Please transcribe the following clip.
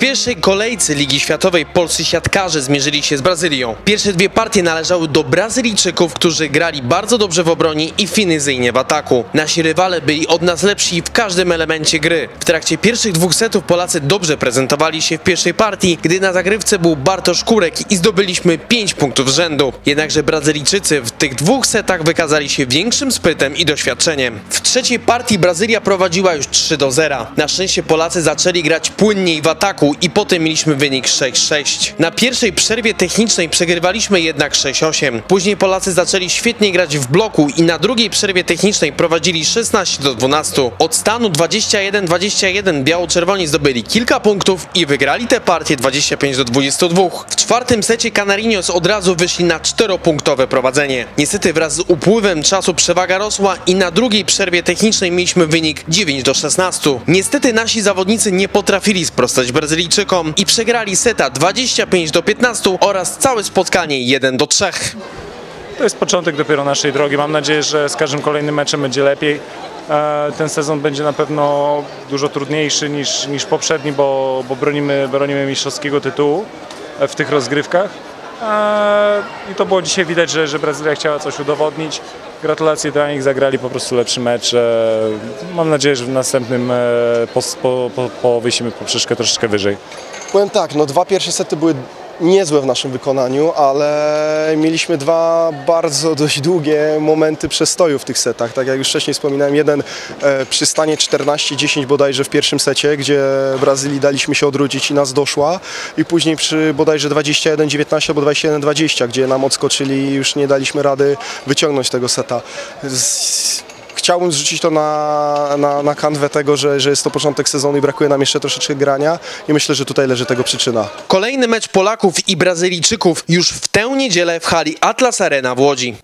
pierwszej kolejce Ligi Światowej polscy siatkarze zmierzyli się z Brazylią. Pierwsze dwie partie należały do Brazylijczyków, którzy grali bardzo dobrze w obronie i finezyjnie w ataku. Nasi rywale byli od nas lepsi w każdym elemencie gry. W trakcie pierwszych dwóch setów Polacy dobrze prezentowali się w pierwszej partii, gdy na zagrywce był Bartosz Kurek i zdobyliśmy 5 punktów z rzędu. Jednakże Brazylijczycy w tych dwóch setach wykazali się większym sprytem i doświadczeniem. W trzeciej partii Brazylia prowadziła już 3 do 0. Na szczęście Polacy zaczęli grać płynniej w ataku i potem mieliśmy wynik 6-6. Na pierwszej przerwie technicznej przegrywaliśmy jednak 6-8. Później Polacy zaczęli świetnie grać w bloku i na drugiej przerwie technicznej prowadzili 16 do 12. Od stanu 21-21 biało-czerwoni zdobyli kilka punktów i wygrali tę partię 25 do 22. W czwartym secie Canarinos od razu wyszli na 4-punktowe prowadzenie. Niestety wraz z upływem czasu przewaga rosła i na drugiej przerwie technicznej mieliśmy wynik 9 do 16. Niestety nasi zawodnicy nie potrafili sprostać Brazylijczykom i przegrali seta 25 do 15 oraz całe spotkanie 1 do 3. To jest początek dopiero naszej drogi. Mam nadzieję, że z każdym kolejnym meczem będzie lepiej. E, Ten sezon będzie na pewno dużo trudniejszy niż, niż poprzedni, bo, bo bronimy, bronimy mistrzowskiego tytułu e, w tych rozgrywkach. E, I to było dzisiaj widać, że, że Brazylia chciała coś udowodnić. Gratulacje dla nich, zagrali po prostu lepszy mecz. E, Mam nadzieję, że w następnym e, po, po, po, powiesimy poprzeczkę troszeczkę wyżej. Powiem tak, no dwa pierwsze sety były niezłe w naszym wykonaniu, ale mieliśmy dwa bardzo dość długie momenty przestoju w tych setach. Tak jak już wcześniej wspominałem, jeden e, przy stanie 14-10 bodajże w pierwszym secie, gdzie Brazylii daliśmy się odwrócić i nas doszła i później przy bodajże 21-19 albo 21-20, gdzie nam odskoczyli i już nie daliśmy rady wyciągnąć tego seta. Chciałbym zrzucić to na, na, na kanwę tego, że, że jest to początek sezonu i brakuje nam jeszcze troszeczkę grania i myślę, że tutaj leży tego przyczyna. Kolejny mecz Polaków i Brazylijczyków już w tę niedzielę w hali Atlas Arena w Łodzi.